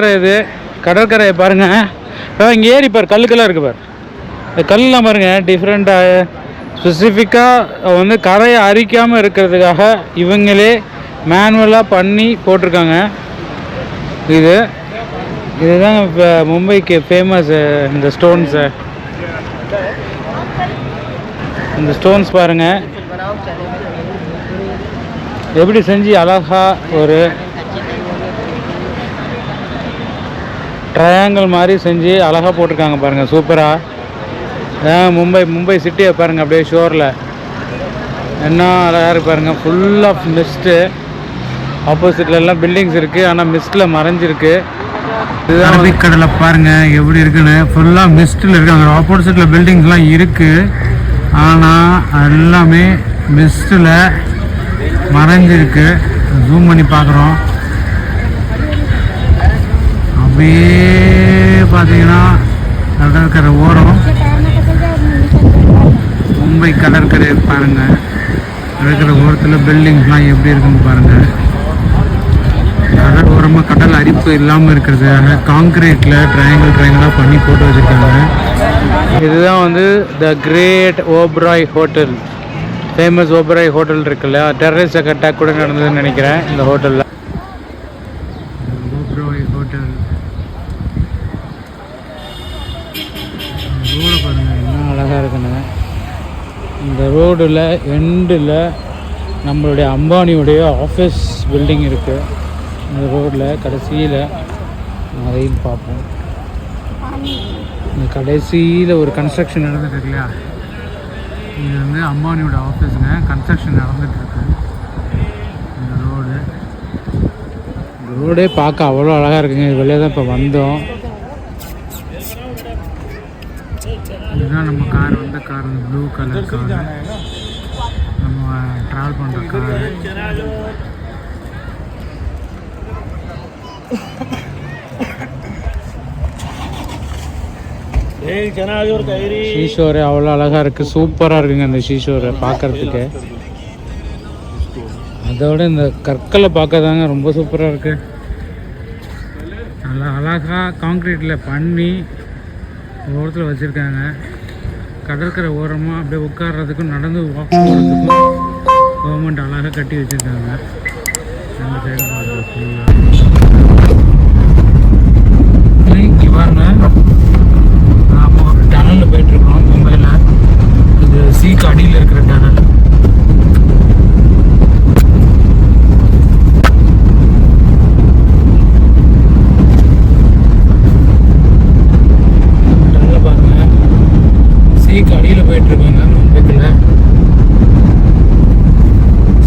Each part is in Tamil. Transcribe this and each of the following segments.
கடற்கரை இது. கடற்கரையை பாருங்கள் இங்கே ஏறி பார் கல்லுக்கெல்லாம் இருக்குது பாரு. இந்த கல்லாம் பாருங்கள் டிஃப்ரெண்ட்டாக ஸ்பெசிஃபிக்காக வந்து கரையை அரிக்காமல் இருக்கிறதுக்காக இவங்களே மேனுவலாக பண்ணி போட்டிருக்காங்க. இது இதுதான் இப்போ மும்பைக்கு ஃபேமஸ் இந்த ஸ்டோன்ஸு இந்த ஸ்டோன்ஸ் பாருங்கள் எப்படி செஞ்சு அழகா ஒரு ட்ரையாங்கிள் மாதிரி செஞ்சு அழகாக போட்டிருக்காங்க பாருங்கள் சூப்பராக மும்பை மும்பை சிட்டியை பாருங்கள் அப்படியே ஷோரில் என்ன அழகாக இருக்கு பாருங்கள் ஃபுல் ஆஃப் மிஸ்ட்டு ஆப்போசிட்ல எல்லாம் பில்டிங்ஸ் இருக்குது ஆனால் மிஸ்ட்டில் மறைஞ்சிருக்கு. இதுதான் அரபிக்கடலை பாருங்கள் எப்படி இருக்குன்னு. ஃபுல்லாக மிஸ்ட்டில் இருக்குது அங்கே ஆப்போசிட்டில் பில்டிங்ஸ்லாம் இருக்குது ஆனால் எல்லாமே மிஸ்ட்டில் மறைஞ்சிருக்கு. ஜூம் பண்ணி பார்க்குறோம். அப்படியே பார்த்தீங்கன்னா கடற்கரை ஓரம். மும்பை கடற்கரை பாருங்க. கடற்கரை ஓரத்தில் பில்டிங்ஸ்லாம் எப்படி இருக்குன்னு பாருங்க. கடல் ஓரமாக கடல் அரிப்பு இல்லாமல் இருக்கிறது. காங்கிரீட்டில் ட்ரையாங்கிள் ட்ரையாங்கிளாக பண்ணி போட்டு வச்சுருக்காங்க. இதுதான் வந்து the great Oberoi hotel famous Oberoi hotel இருக்குல்ல. டெரரிஸ்ட் அட்டாக் கூட நடந்ததுன்னு நினைக்கிறேன் இந்த ஹோட்டலில் ஓபராய் ஹோட்டல் ரோடு பாருங்கள் என்ன அழகாக இருக்குன்னு இந்த ரோடில் எண்டில் நம்மளுடைய அம்பானியுடைய ஆஃபீஸ் பில்டிங் இருக்குது இந்த ரோடில் கடைசியில் அதையும் பார்ப்போம். இந்த கடைசியில் ஒரு கன்ஸ்ட்ரக்ஷன் நடந்துட்டு இல்லையா? இது வந்து அம்பானியோட ஆஃபீஸுங்க கன்ஸ்ட்ரக்ஷன் நடந்துட்டு இருக்கு. இந்த ரோடு. இந்த ரோடே பார்க்க அவ்வளோ அழகாக இருக்குங்க. இது வெளியே தான் இப்போ வந்தோம். இதுதான் நம்ம கார் வந்த கார் வந்து ப்ளூ கலர் கார் நம்ம ட்ராவல் பண்ணுற கார். ஷீஷோரு அவ்வளோ அழகாக இருக்குது சூப்பராக இருக்குங்க அந்த ஷீஷோரை பார்க்கறதுக்கு. அதோட இந்த கற்களை பார்க்க தாங்க ரொம்ப சூப்பராக இருக்குது நல்லா அழகாக காங்க்ரீட்டில் பண்ணி ஓரத்தில் வச்சுருக்காங்க. கடற்கரை ஓரமாக அப்படியே உட்கார்றதுக்கும் நடந்து வாக் போகிறதுக்கும் கவர்மெண்ட் அழகாக கட்டி வச்சுருக்காங்க. அந்த சைடு பார்க்குறது ஃபுல்லாக இங்கே பாருங்க நாம ஒரு டனலில் போயிட்டுருக்கோம் மும்பையில் இது சீக்கு அடியில் இருக்கிற டனல் டனலில் பாருங்க சீக்கு அடியில் போயிட்டுருக்காங்க மும்பைக்குள்ள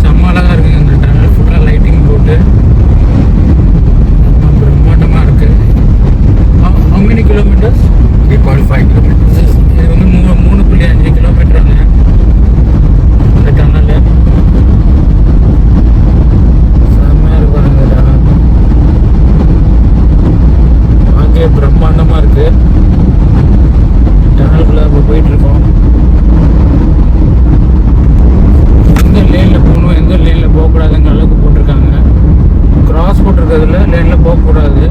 செம்ம அழகாக இருக்குங்க இந்த டனல் ஃபுல்லாக லைட்டிங் போட்டு செம்ம பிரம்மாண்டமாக இருக்குது how many kilometers? 3.5 kilometers. இது வந்து மூணு மூணு புள்ளி அஞ்சு கிலோமீட்டருங்க இந்த டனல் செம்மையாக இருக்கு பாருங்க இந்த டனல் பார்க்கவே பிரம்மாண்டமாக இருக்கு டனலுக்குள்ள இப்போ போயிட்டு இருக்கோம் எந்த லேனில் போகணும் எந்த லேனில் போகக்கூடாதுங்கிற அளவுக்கு போட்டிருக்காங்க கிராஸ் போட்டிருக்கிறதுல லேனில் போகக்கூடாது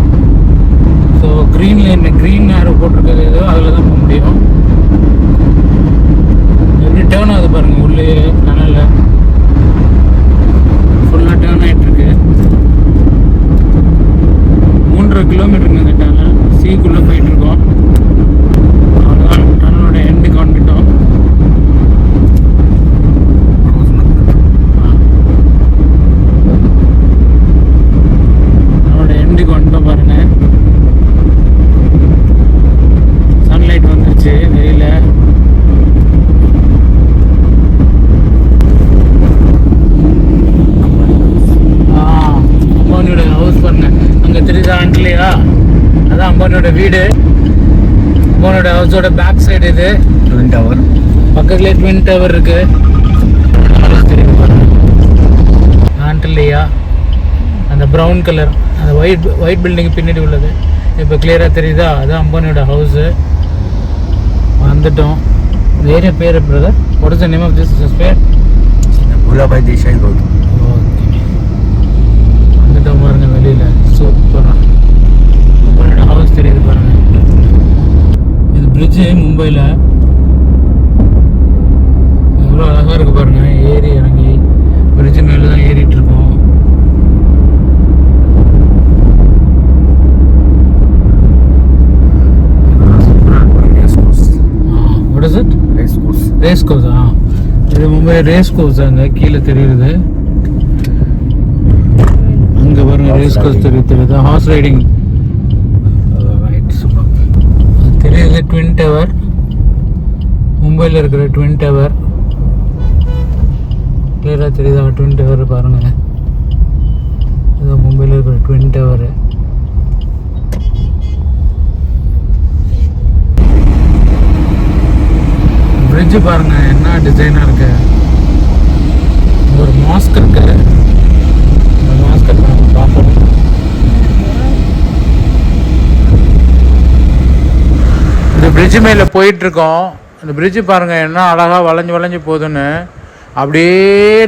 ஸோ க்ரீன் லைன் க்ரீன் நேரோ போட்டிருக்கிறது ஏதோ அதில் தான் போக முடியும் எப்படி டேர்ன் ஆகுது பாருங்க உள்ளே டனலில் ஃபுல்லாக டேர்ன் ஆகிட்டு இருக்கு மூன்றரை கிலோமீட்டருங்க இந்த டனல் சீக்குள்ளே போயிட்டு இருக்கோம் அவ்வளோதான் டனலோட எண்டுக்கு வந்துட்டோம் அதோட எண்டுக்கு வந்துட்டோம் பாருங்க சன்லைட் வந்துருச்சு வெளியில ஆ, அம்பானியோட ஹவுஸ் பாருங்க அங்க தெரியுதா ஆண்ட்லையா அதான் அம்பானியோட வீடு. அம்பானியோட ஹவுஸோட பேக் சைடு இது. ட்வின் டவர் பக்கத்துலேயே ட்வின் டவர் இருக்கு. ஆண்ட்லையா அந்த ப்ரௌன் கலர் அந்த ஒயிட் ஒயிட் பில்டிங் பின்னாடி உள்ளது. இப்போ கிளியராக தெரியுதா? அதான் அம்பானியோட ஹவுஸு வந்துட்டோம். ஏரியா பேர் brother what is the name of this பேர்? குலாபாய் தேசாய் ரோடு ஓகே வந்துட்டோம் பாருங்க வெளியில் சூப்பராக ஹவுஸ் தெரியுது பாருங்க. இது பிரிட்ஜு மும்பையில் எவ்வளோ அழகாக இருக்கு பாருங்க. ஏறி இறங்கி பிரிட்ஜ் மேலே தான் ஏறிட்டு இருக்கோம். ரேஸ் கோர்ஸ் ஆ? இது மும்பை ரேஸ் கோர்ஸ் அங்கே கீழே தெரியுது. அங்கே பாருங்க ரேஸ் riding. தெரியுது தெரியுது. ஹார்ஸ் ரைடிங் ரைட் சூப்பர் தெரியுது ட்வின் டவர் மும்பையில் இருக்கிற ட்வின் டவர் கிளியராக தெரியுதா? ட்வின் டவர் பாருங்கள் இது மும்பையில் இருக்கிற ட்வின் டவர் பிரிட்ஜு பாருங்கள் என்ன டிசைனாக இருக்கு. ஒரு மாஸ்க் இருக்குது இந்த மாஸ்க் பார்ப்போம் இந்த பிரிட்ஜ் மேலே போயிட்டுருக்கோம். இந்த பிரிட்ஜ் பாருங்க என்ன அழகாக வளைஞ்சு வளைஞ்சு போகுதுன்னு. அப்படியே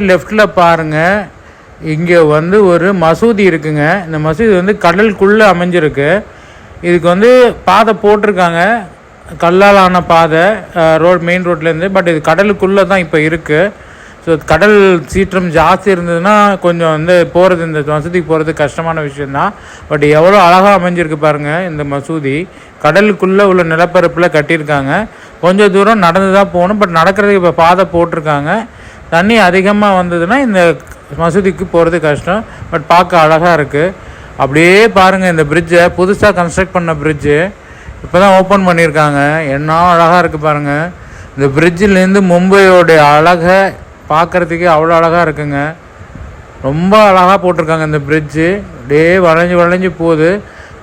லெஃப்டில் பாருங்க. இங்கே வந்து ஒரு மசூதி இருக்குங்க. இந்த மசூதி வந்து கடலுக்குள்ளே அமைஞ்சிருக்கு. இதுக்கு வந்து பாதை போட்டிருக்காங்க. கல்லால் ஆன பாதை ரோட் மெயின் ரோட்லேருந்து பட் இது கடலுக்குள்ளே தான் இப்போ இருக்குது ஸோ கடல் சீற்றம் ஜாஸ்தி இருந்ததுன்னா கொஞ்சம் வந்து போகிறது இந்த மசூதிக்கு போகிறது கஷ்டமான விஷயந்தான் பட் எவ்வளோ அழகாக அமைஞ்சிருக்கு பாருங்கள் இந்த மசூதி. கடலுக்குள்ளே உள்ள நிலப்பரப்பில் கட்டியிருக்காங்க. கொஞ்சம் தூரம் நடந்து தான் போகணும் பட் நடக்கிறதுக்கு இப்போ பாதை போட்டிருக்காங்க. தண்ணி அதிகமாக வந்ததுன்னா இந்த மசூதிக்கு போகிறது கஷ்டம் பட் பார்க்க அழகாக இருக்குது அப்படியே பாருங்கள் இந்த பிரிட்ஜை புதுசாக கன்ஸ்ட்ரக்ட் பண்ண பிரிட்ஜு இப்போ தான் ஓப்பன் பண்ணியிருக்காங்க. என்ன அழகாக இருக்குது பாருங்கள் இந்த பிரிட்ஜிலேருந்து மும்பையோடைய அழகை பார்க்குறதுக்கே அவ்வளோ அழகாக இருக்குங்க. ரொம்ப அழகாக போட்டிருக்காங்க இந்த பிரிட்ஜு அப்படியே வளைஞ்சு வளைஞ்சு போகுது.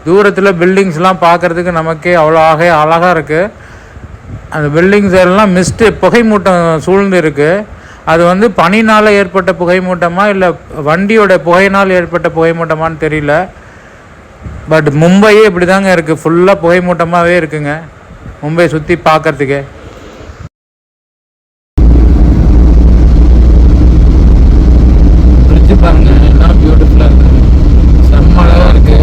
தூரத்தில் பில்டிங்ஸ்லாம் பார்க்குறதுக்கு நமக்கே அவ்வளோ ஆக அழகாக இருக்குது அந்த பில்டிங்ஸ் எல்லாம் மிஸ்ட்டு புகை மூட்டம் சூழ்ந்து இருக்குது அது வந்து பனினால் ஏற்பட்ட புகை மூட்டமா இல்லை வண்டியோட புகையினால் ஏற்பட்ட புகை மூட்டமான்னு தெரியல. பட் மும்பையே இப்படி தாங்க இருக்குது ஃபுல்லாக புகை மூட்டமாகவே இருக்குங்க. மும்பை சுற்றி பார்க்கறதுக்கே. பாருங்க எல்லாம் பியூட்டிஃபுல்லாக இருக்கு. செம்ம அழகாக இருக்கு.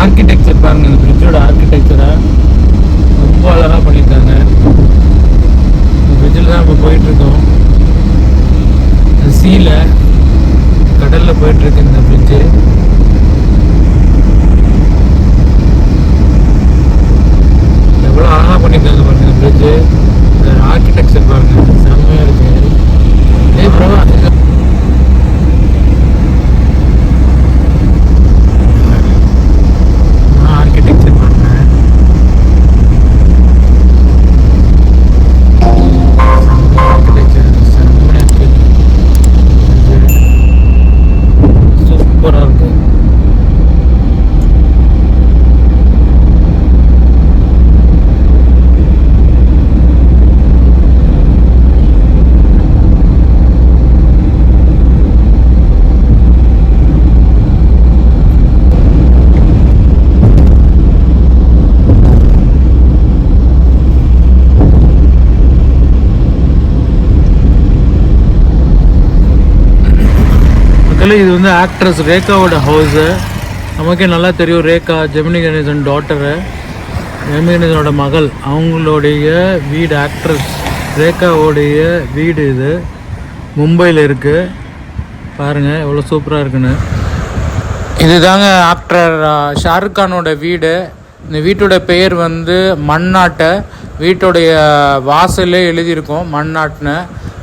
ஆர்கிடெக்சர் பாருங்க இந்த பிரிட்ஜோட ஆர்கிடெக்சரை ரொம்ப அழகாக பண்ணியிருக்காங்க. இந்த பிரிட்ஜில் தான் இப்போ போயிட்டு இருக்கோம் சீல கடலில் போயிட்டு இருக்கு இந்த பிரிட்ஜு எவ்வளோ அழகாக பண்ணியிருக்காங்க பாருங்க இந்த பிரிட்ஜு இந்த ஆர்கிடெக்சர் பாருங்க செம்மையாக இருக்கு ஏய் ப்ரோ ஆர்கிடெக்சர் பாருங்க ஆர்கிடெக்சர் செம்மையாக இருக்கு சூப்பராக இருக்கு மக்களே இது வந்து ஆக்ட்ரஸ் ரேகாவோட ஹவுஸு நமக்கே நல்லா தெரியும் ரேகா ஜெமினி கணேசன் டாட்டரு ஜெமினி கணேசனோட மகள். அவங்களுடைய வீடு ஆக்ட்ரஸ் ரேகாவோடைய வீடு இது. மும்பையில் இருக்குது பாருங்கள் எவ்வளோ சூப்பராக இருக்குன்னு. இதுதாங்க ஆக்டர் ஷாருக் கானோட வீடு. இந்த வீட்டோட பெயர் வந்து மண்ணாட்டை வீட்டுடைய வாசலே எழுதியிருக்கோம் மண்ணாட்டுன்னு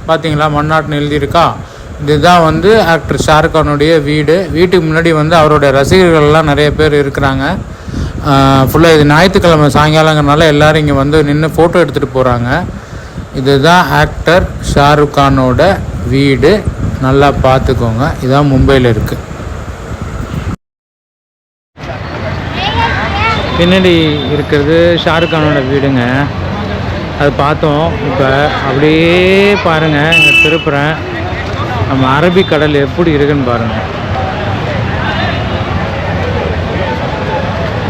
பார்த்தீங்களா மண்ணாட்டுன்னு எழுதியிருக்கா? இதுதான் வந்து ஆக்டர் ஷாருக் கானுடைய வீடு. வீட்டுக்கு முன்னாடி வந்து அவரோட ரசிகர்கள்லாம் நிறைய பேர் இருக்கிறாங்க. ஃபுல்லாக இது ஞாயிற்றுக்கிழமை சாயங்காலங்கிறனால எல்லோரும் இங்கே வந்து நின்று ஃபோட்டோ எடுத்துகிட்டு போகிறாங்க இதுதான் ஆக்டர் ஷாருக் கானோட வீடு. நல்லா பார்த்துக்கோங்க. இதான் மும்பையில் இருக்குது பின்னாடி இருக்கிறது ஷாருக் கானோட வீடுங்க. அது பார்த்தோம். இப்போ அப்படியே பாருங்கள் இங்கே திருப்புறேன். நம்ம அரபிக் கடல் எப்படி இருக்குன்னு பாருங்கள்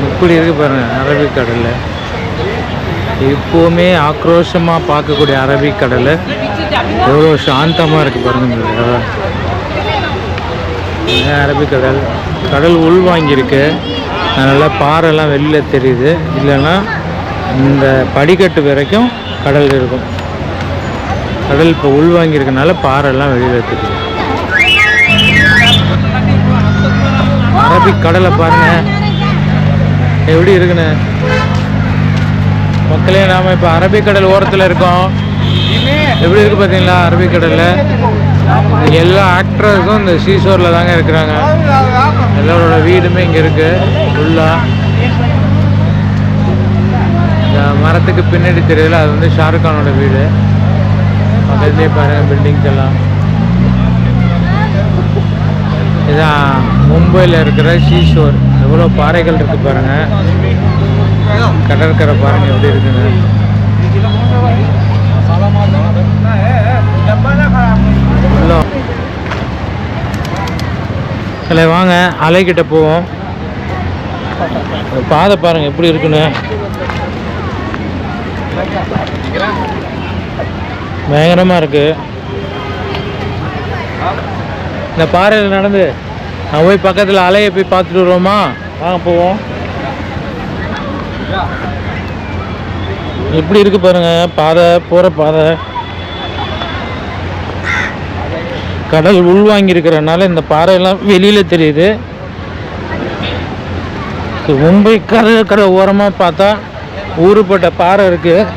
எப்படி இருக்கு பாருங்க அரபிக் கடல். எப்போவுமே ஆக்ரோஷமாக பார்க்கக்கூடிய அரபிக் கடல். எவ்வளோ சாந்தமாக இருக்குது பாருங்க. இந்த அரபிக் கடல். கடல் உள்வாங்கியிருக்கு. அதனால் பாறைலாம் வெளியில் தெரியுது. இல்லைன்னா இந்த படிக்கட்டு வரைக்கும் கடல் இருக்கும். கடல் இப்போ உள்வாங்கியிருக்கனால பாறைலாம் வெளியில் தெரியுது அரபிக் கடலை பாருங்க. எப்படி இருக்குன்னு? மக்களே நாம் இப்போ அரபிக்கடல் ஓரத்தில் இருக்கோம். எப்படி இருக்கு பார்த்தீங்களா அரபிக்கடலில் எல்லா ஆக்டர்ஸும் இந்த சீசோரில் தாங்க இருக்கிறாங்க. எல்லாரோட வீடுமே இங்கே இருக்கு ஃபுல்லாக இந்த மரத்துக்கு பின்னாடி தெரியல அது வந்து ஷாருக்கானோட வீடு. பக்கத்துலேயே பாருங்க பில்டிங்ஸ் எல்லாம் இதான் மும்பையில் இருக்கிற சீஷோர் எவ்வளோ பாறைகள் இருக்கு பாருங்க. கடற்கரை பாருங்க எப்படி இருக்குன்னு. உள்ள இல்லை வாங்க அலைக்கிட்ட போவோம். பாதை பாருங்க எப்படி இருக்குன்னு. பயங்கரமாக இருக்கு. இந்த பாறையில் நடந்து நான் போய் பக்கத்தில் அலையை போய் பார்த்துட்டு வருவோமா? வாங்க போவோம். எப்படி இருக்கு பாருங்க பாதை போகிற பாதை. கடல் உள்வாங்கிருக்கிறனால இந்த பாறையெல்லாம் வெளியில் தெரியுது. மும்பை கடற்கரை ஓரமாக பார்த்தா ஊறுபட்ட பாறை இருக்குது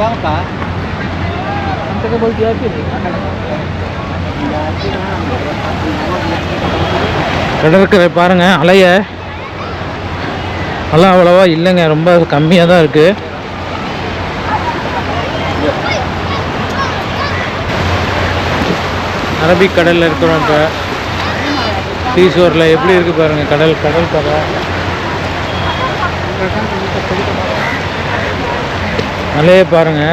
இருக்கு கடற்கரை பாருங்க அலைய. அலை அவ்வளவா இல்லைங்க ரொம்ப கம்மியாக தான் இருக்கு. அரபிக் கடல்ல இருக்கிறோம் இப்போ. சீசோரில் எப்படி இருக்கு பாருங்க கடல் கடல் கரை மலையை பாருங்க.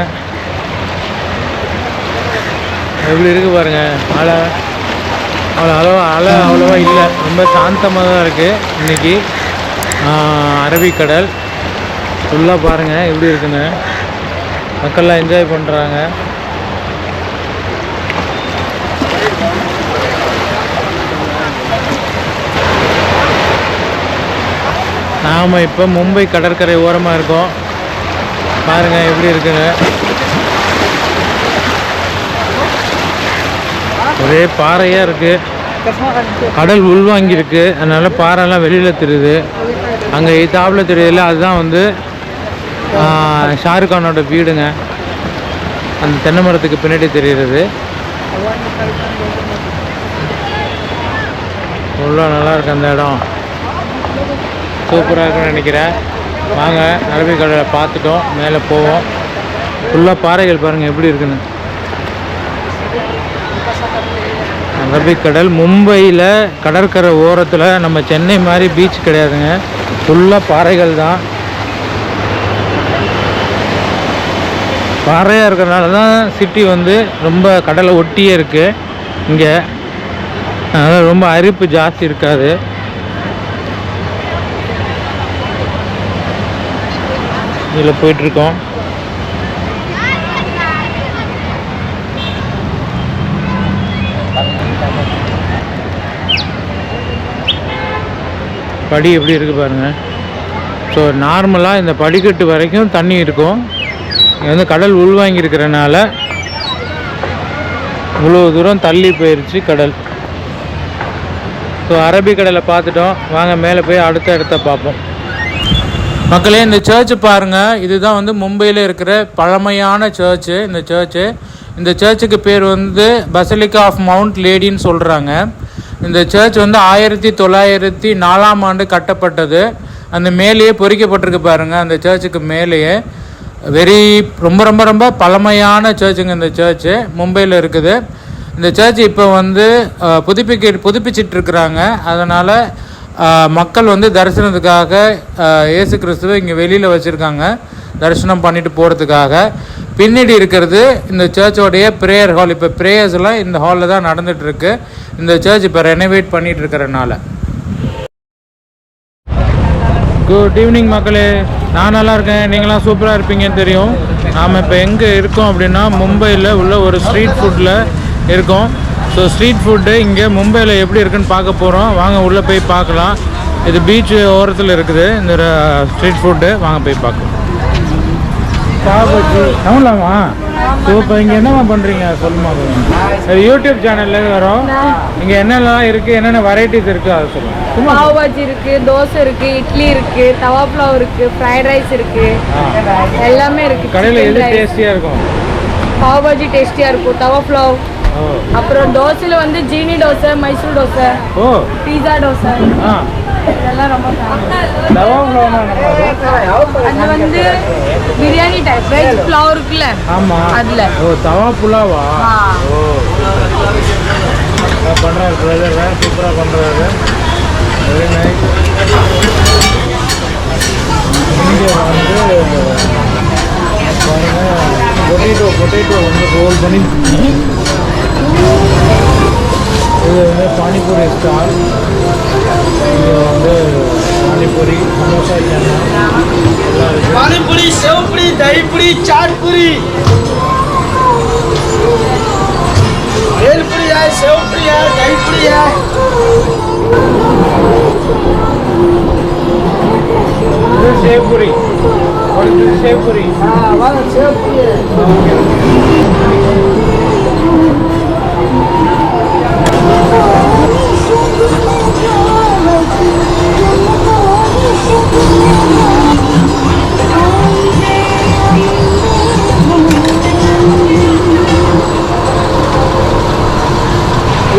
எப்படி இருக்கு பாருங்க அலை அவ்வளோ அளவா அலை அவ்வளோவா இல்லை. ரொம்ப சாந்தமாக தான் இருக்குது இன்றைக்கி அரபிக்கடல். ஃபுல்லாக பாருங்கள் எப்படி இருக்குன்னு. மக்கள்லாம் என்ஜாய் பண்ணுறாங்க நாம் இப்போ மும்பை கடற்கரை ஓரமாக இருக்கோம். பாருங்கள் எப்படி இருக்குன்னு. ஒரே பாறையாக இருக்குது கடல் உள்வாங்கியிருக்கு. அதனால பாறைலாம் வெளியில் தெரியுது. அங்கே தாப்பில் தெரியுதுல அதுதான் வந்து ஷாருக்கானோட வீடுங்க. அந்த தென்னை மரத்துக்கு பின்னாடி தெரிகிறது அவ்வளோ நல்லா இருக்கு அந்த இடம். சூப்பராக இருக்குன்னு நினைக்கிறேன். வாங்க அரபிக்கடலை பார்த்துட்டோம் மேலே போவோம். ஃபுல்லாக பாறைகள் பாருங்கள் எப்படி இருக்குன்னு. அரபிக்கடல் மும்பையில் கடற்கரை ஓரத்தில் நம்ம சென்னை மாதிரி பீச் கிடையாதுங்க. ஃபுல்லாக பாறைகள் தான். பாறையாக இருக்கிறனால தான் சிட்டி வந்து ரொம்ப கடலை ஒட்டியே இருக்குது இங்கே. அதனால் ரொம்ப அரிப்பு ஜாஸ்தி இருக்காது. இதில் போயிட்டுருக்கோம். படி எப்படி இருக்குது பாருங்கள் ஸோ நார்மலாக இந்த படிக்கட்டு வரைக்கும் தண்ணி இருக்கும். இங்க வந்து கடல் உள்வாங்கியிருக்கிறனால இவ்வளோ தூரம் தள்ளி போயிடுச்சு கடல். ஸோ அரபிக்கடலை பார்த்துட்டோம். வாங்க மேலே போய் அடுத்த இடத்த பார்ப்போம். மக்களே இந்த சர்ச் பாருங்க. இதுதான் வந்து மும்பையில் இருக்கிற பழமையான சர்ச்சு இந்த சர்ச்சு இந்த சர்ச்சுக்கு பேர் வந்து பசலிக்கா ஆஃப் மவுண்ட் லேடின்னு சொல்கிறாங்க இந்த சர்ச் வந்து ஆயிரத்தி தொள்ளாயிரத்தி நாலாம் ஆண்டு கட்டப்பட்டது. அந்த மேலேயே பொறிக்கப்பட்டிருக்கு பாருங்கள் அந்த சர்ச்சுக்கு மேலேயே. வெரி ரொம்ப ரொம்ப ரொம்ப பழமையான சர்ச்சுங்க இந்த சர்ச்சு மும்பையில் இருக்குது. இந்த சர்ச் இப்போ வந்து புதுப்பிக்க புதுப்பிச்சிட்ருக்குறாங்க அதனால் மக்கள் வந்து தரிசனத்துக்காக இயேசு கிறிஸ்துவை இங்கே வெளியில் வச்சுருக்காங்க. தரிசனம் பண்ணிட்டு போகிறதுக்காக பின்னாடி இருக்கிறது இந்த சர்ச்சோடைய ப்ரேயர் ஹால் இப்போ ப்ரேயர்ஸ்லாம் இந்த ஹாலில் தான் நடந்துகிட்ருக்கு இந்த சர்ச் இப்போ ரெனோவேட் பண்ணிகிட்டு இருக்கிறனால. குட் ஈவினிங் மக்களே. நான் நல்லா இருக்கேன். நீங்களாம் சூப்பராக இருப்பீங்கன்னு தெரியும். நாம் இப்போ எங்கே இருக்கோம் அப்படின்னா மும்பையில் உள்ள ஒரு ஸ்ட்ரீட் ஃபுட்டில் இருக்கோம். ஸோ ஸ்ட்ரீட் ஃபுட்டு இங்கே மும்பையில் எப்படி இருக்குன்னு பார்க்க போகிறோம் வாங்க உள்ளே போய் பார்க்கலாம். இது பீச் ஓரத்தில் இருக்குது. இந்த ஸ்ட்ரீட் ஃபுட்டு வாங்க போய் பார்க்கலாம். பாபஜி தமிழாமா ஸோ இப்போ இங்கே என்னம்மா பண்ணுறீங்க சொல்லுமா. யூடியூப் சேனல்ல வரோம். இங்கே என்னென்னலாம் இருக்குது என்னென்ன வெரைட்டிஸ் இருக்குது அதை சொல்லுங்கள் பாவ் பாஜி இருக்கு தோசை இருக்கு இட்லி இருக்கு தவா புலாவ் இருக்கு ஃப்ரைட் ரைஸ் இருக்கு. எல்லாமே இருக்கு. கடையில் எது. டேஸ்டியாக இருக்கும்? பாவ் பாஜி டேஸ்டியா இருக்கும். தவா புலாவ். அப்புறம் தோசையில வந்து ஜீனி தோசை மைசூர் தோசை ஓ. பீஸா தோசை. ஆ. இதெல்லாம் ரொம்ப அது? வந்து பிரியாணி டைப் வெஜ் புலாவ் இருக்குல்ல? ஆமா. அதுல. ஓ தவா புலாவா. ஓ பண்ணுறாரு பிரதர் வேறு சூப்பராக பண்ணுறாரு வெரி நைஸ் இங்கே வந்து பொட்டேட்டோ பொட்டேட்டோ வந்து ரோல் பண்ணி இது வந்து பானிபூரி ஸ்டால். இது வந்து பானிபூரி சமோசா பானிபூரி செவப்புரி தயிப்புரி சாட்புரி. வேல்புரியா செவப்புரியா தயிப்புரியா சேவ்புரி சேவ்புரி ஆ வாங்க sev puri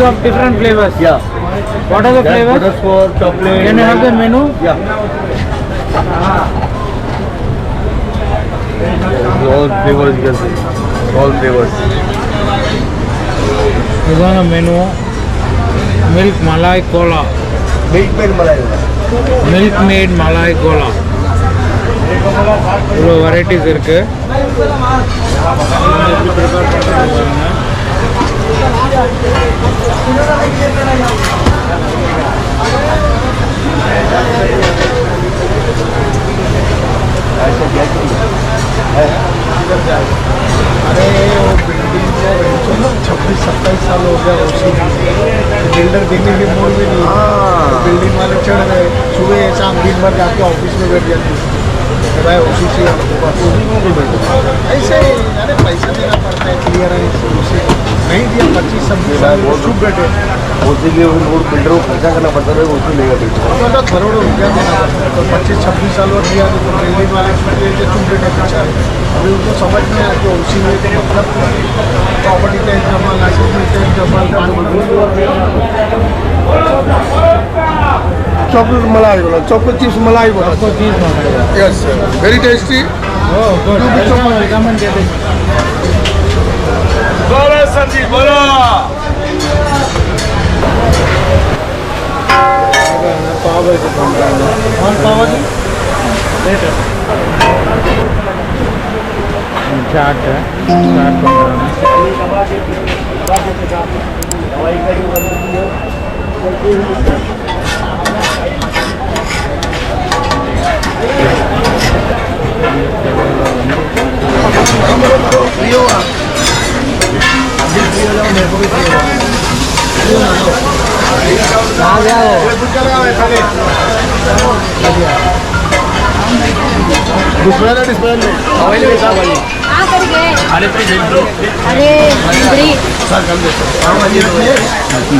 This is of different flavors. Yeah. What are the That's flavors? butterscotch, chocolate. Can you have the menu? Yeah. All flavors you can see. All flavors. Menu milk malai gola Milk milk malai. Milk made malai gola இவ்வளோ வெரைட்டிஸ் இருக்கு अरे वो बिल्डिंग छब्बीस सत्ताईस साल हो गया उसी बिल्डर देखने के मूड में नहीं। बिल्डिंग वाले चढ़ गए, सुबह शाम दिन भर जाके ऑफ़िस में बैठ जाते। भाई उसी से उसी ऐसे अरे पैसा देना पड़ता है क्लियर है उसे नहीं दिया पच्चीस छब्बीस वो चुप बैठे उसके लिए रोड बिल्डर को खर्चा करना पड़ता है उसको लेगा बिल्डर मतलब करोड़ों रुपया देना तो पच्चीस छब्बीस साल और दिया तो बिल्डिंग वाले चुप बैठे बेचारे अभी उनको समझ में आया कि उसी में तो मतलब प्रॉपर्टी टैक्स जमा लाइसेंस टैक्स जमा chocolate malai bola, chocolate chips malai bola. Chocolate chips malai. Yes, sir. Very tasty. Oh, good. Two bits of malai. Recommended. Bola sabji bola. Pav bhaji कौन पाव भाजी लेटर चाट है चाट पंद्रह में Rio ah. Antes Rio era un mejor que Rio. Rio no. Vale, hago. Display na display na. Awali wait awali. Ah, karige. Are pe jentro. Are jentri. Sir kam de.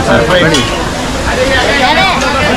Sir pani.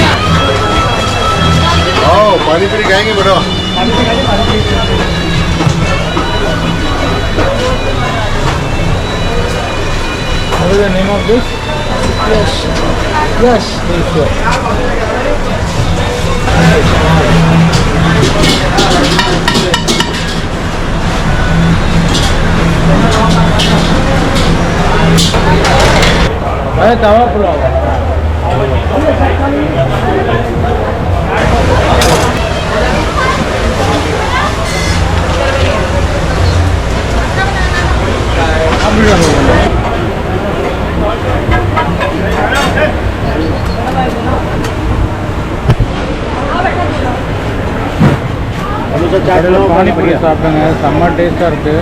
चाट आओ पानी पूरी खाएंगे बेटा What is the name of this? Yes. अरे तवा தவா புலாவ் பானிபூரி சாப்பிடுங்க. செம்ம டேஸ்ட்டாக இருக்குது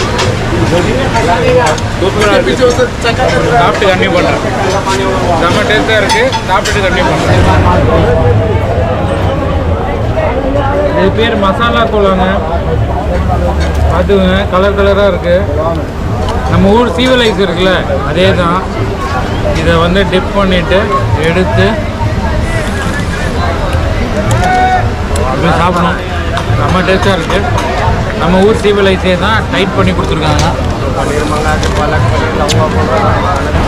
சாப்பிட்டு கண்டிப்பாக பண்ணுறேன் செம்ம டேஸ்ட்டாக இருக்குது சாப்பிட்டுட்டு கண்டிப்பாக பண்ணுறேன் இது பேர் மசாலா கோலாங்க பார்த்துக்குங்க கலர் கலராக இருக்குது நம்ம ஊர் சீவலைஸ் இருக்குல்ல அதே தான் இதை வந்து டிப் பண்ணிவிட்டு எடுத்து அப்படியே சாப்பிடணும் செம்ம டேஸ்ட்டாக இருக்குது நம்ம ஊர் சீவிலைஸே தான் டைட் பண்ணி கொடுத்துருக்காங்க பன்னீர் மங்காது பலக் பன்னீர் லவ்வா போடுறாங்க